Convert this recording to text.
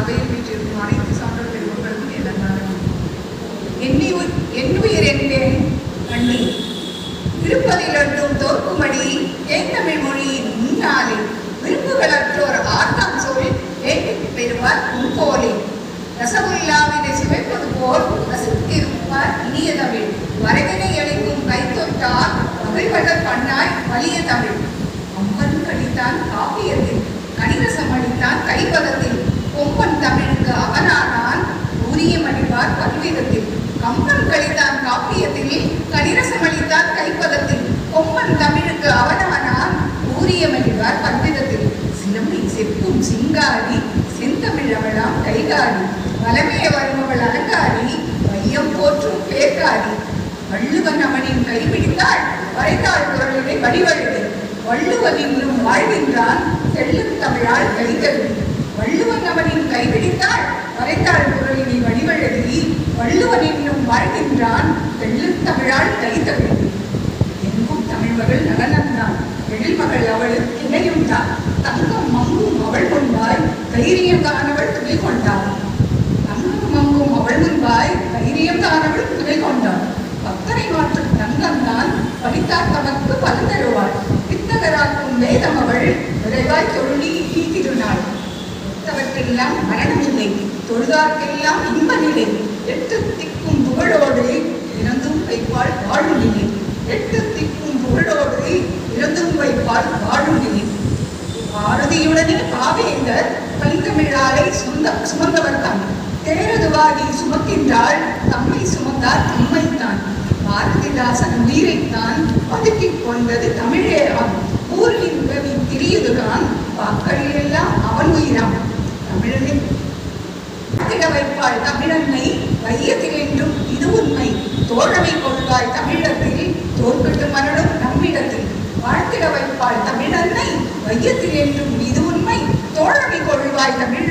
அவையில் வீட்டிற்கும் அனைத்து சான்றோர் பெருமக்களுக்கும் எல்லாம் எண்ணி எண்ணுயிர் என்பேன் கண்ணி திருப்பதிலட்டும் தோற்குமடி தேந்தமிழ் மொழியின் முன்னாலே விரும்புகளற்றோர் ஆர்த்தம் சொல் ஏற்றிப் பெறுவார் முன்போலே ரசகுல்லாவினை சுவைப்பது போல் ரசித்திருப்பார் இனிய தமிழ். வரவினை அளிக்கும் கைத்தொட்டார் மகிழ்வதற் பண்ணாய் வலிய தமிழ். அம்மன் கடித்தான் காப்பியத்தில் கணிரசம் அளித்தான் கைப்பதத்தில் கொம்பன் தமிழுக்கு அவரானால் உரிய மணிவார் பல்வேதத்தில் கம்பன் கழித்தான் காப்பியத்தில் கணிரசம் அளித்தார் கைப்பதத்தில். கொம்பன் தமிழுக்கு அவனானான் ஊரிய அடிவார் பல்விதத்தில் சிலம்பி செப்பும் சிங்காரி செந்தமிழவளாம் கைகாரி வலமே வருபவள் அலங்காரி மையம் போற்றும் பேர்காரி வள்ளுவன் அவனின் கைபிடித்தாள் வரைத்தாள் குரலினை வடிவழுது. வள்ளுவனின் வாழ்கின்றான் செல்லும் தமிழால் கைதழுது. வள்ளுவன் அவனின் கைபிடித்தாள் வரைத்தாள் குரலினை வடிவழகி வள்ளுவன் என்னும் வாழ்கின்றான் செல்லும் தமிழால் கைதறி எங்கும் தமிழ் மகள் நலனந்தான் எழில்மகள் அவளுக்கு இணையும் தான் தங்கம் மங்கும் அவள் கொண்டாய் தைரியம் தானவள் துணை கொண்டாள். தங்கம் மங்கும் அவள் முன்பாய் தைரியம் தானவள் துணை கொண்டாள். பக்தரை மாற்றும் தங்கம் தான் படித்தார் தமக்கு பலன் தருவாள். வித்தகராக்கும் வேதம் அவள் விரைவாய் தொட்டவர்க்கெல்லாம் மரணமில்லை. தொழுதார்க்கெல்லாம் இன்ப நிலை எட்டு திக்கும் புகழோடு இறந்தும் வைப்பால் வாழும் நிலை எட்டு திக்கும் புகழோடு இறந்தும் வைப்பால் வாழும் நிலை பாரதியுடனே பாவேந்தர் பைந்தமிழாலை சுமந்த சுமந்தவர் தான். தேரதுவாகி சுமக்கின்றாள் தம்மை சுமந்தார் தம்மைத்தான். பாரதிதாசன் உயிரைத்தான் பதுக்கிக் கொண்டது தமிழே ஆகும் ஊரின் உதவி திரியுதுகான் வாக்களில் எல்லாம் அவன் உயிராம். தமிழனை திட தமிழன்மை தமிழன்னை வையத்தில் என்றும் இது உண்மை. தோழமை கொள்வாய் தமிழத்தில் தோற்கட்டும் மரணம் நம்மிடத்தில். வாழ்த்திட வைப்பாள் தமிழன்னை வையத்தில் என்றும் இது உண்மை. தோழமை கொள்வாய் தமிழ்